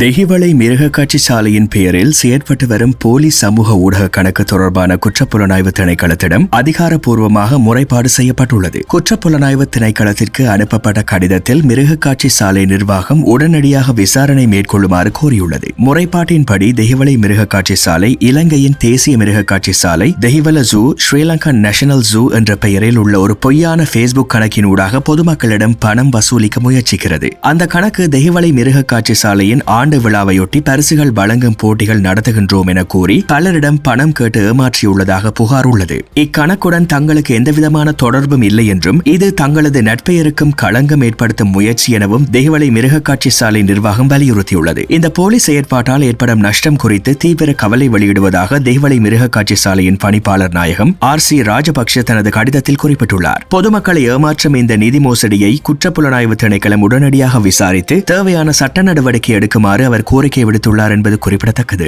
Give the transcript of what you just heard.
தெஹிவளை மிருகக்காட்சி சாலையின் பெயரில் செயற்பட்டு வரும் போலி சமூக ஊடக கணக்கு தொடர்பான குற்றப்புலனாய்வு திணைக்களத்திடம் அதிகாரப்பூர்வமாக முறைப்பாடு செய்யப்பட்டுள்ளது. குற்றப்புலனாய்வு திணைக்களத்திற்கு அனுப்பப்பட்ட கடிதத்தில் மிருகக்காட்சி சாலை நிர்வாகம் உடனடியாக விசாரணை மேற்கொள்ளுமாறு கோரியுள்ளது. முறைப்பாட்டின்படி தெஹிவளை மிருகக்காட்சி சாலை இலங்கையின் தேசிய மிருகக்காட்சி சாலை Dehiwala zoo Sri Lanka national zoo என்ற பெயரில் உள்ள ஒரு பொய்யான ஃபேஸ்புக் கணக்கினூடாக பொதுமக்களிடம் பணம் வசூலிக்க முயற்சிக்கிறது. அந்த கணக்கு தெஹிவளை மிருகக்காட்சி சாலையின் ஆண்டு விழாவையொட்டி பரிசுகள் வழங்கும் போட்டிகள் நடத்துகின்றோம் என கூறி பலரிடம் பணம் கேட்டு ஏமாற்றியுள்ளதாக புகார் உள்ளது. இக்கணக்குடன் தங்களுக்கு எந்தவிதமான தொடர்பும் இல்லை என்றும் இது தங்களது நட்பெயருக்கும் களங்கம் ஏற்படுத்தும் முயற்சி எனவும் தேவலை மிருகக்காட்சி சாலை நிர்வாகம் வலியுறுத்தியுள்ளது. இந்த போலி செயற்பாட்டால் ஏற்படும் நஷ்டம் குறித்து தீவிர கவலை வெளியிடுவதாக தெஹிவளை மிருகக்காட்சி சாலையின் பணிப்பாளர் நாயகம் ஆர் சி ராஜபக்ஷ தனது கடிதத்தில் குறிப்பிட்டுள்ளார். பொதுமக்களை ஏமாற்றும் இந்த நிதி மோசடியை குற்றப்புலனாய்வு திணைக்களம் உடனடியாக விசாரித்து தேவையான சட்ட நடவடிக்கை எடுக்குமாறு அவர் கோரிக்கை விடுத்துள்ளார் என்பது குறிப்பிடத்தக்கது.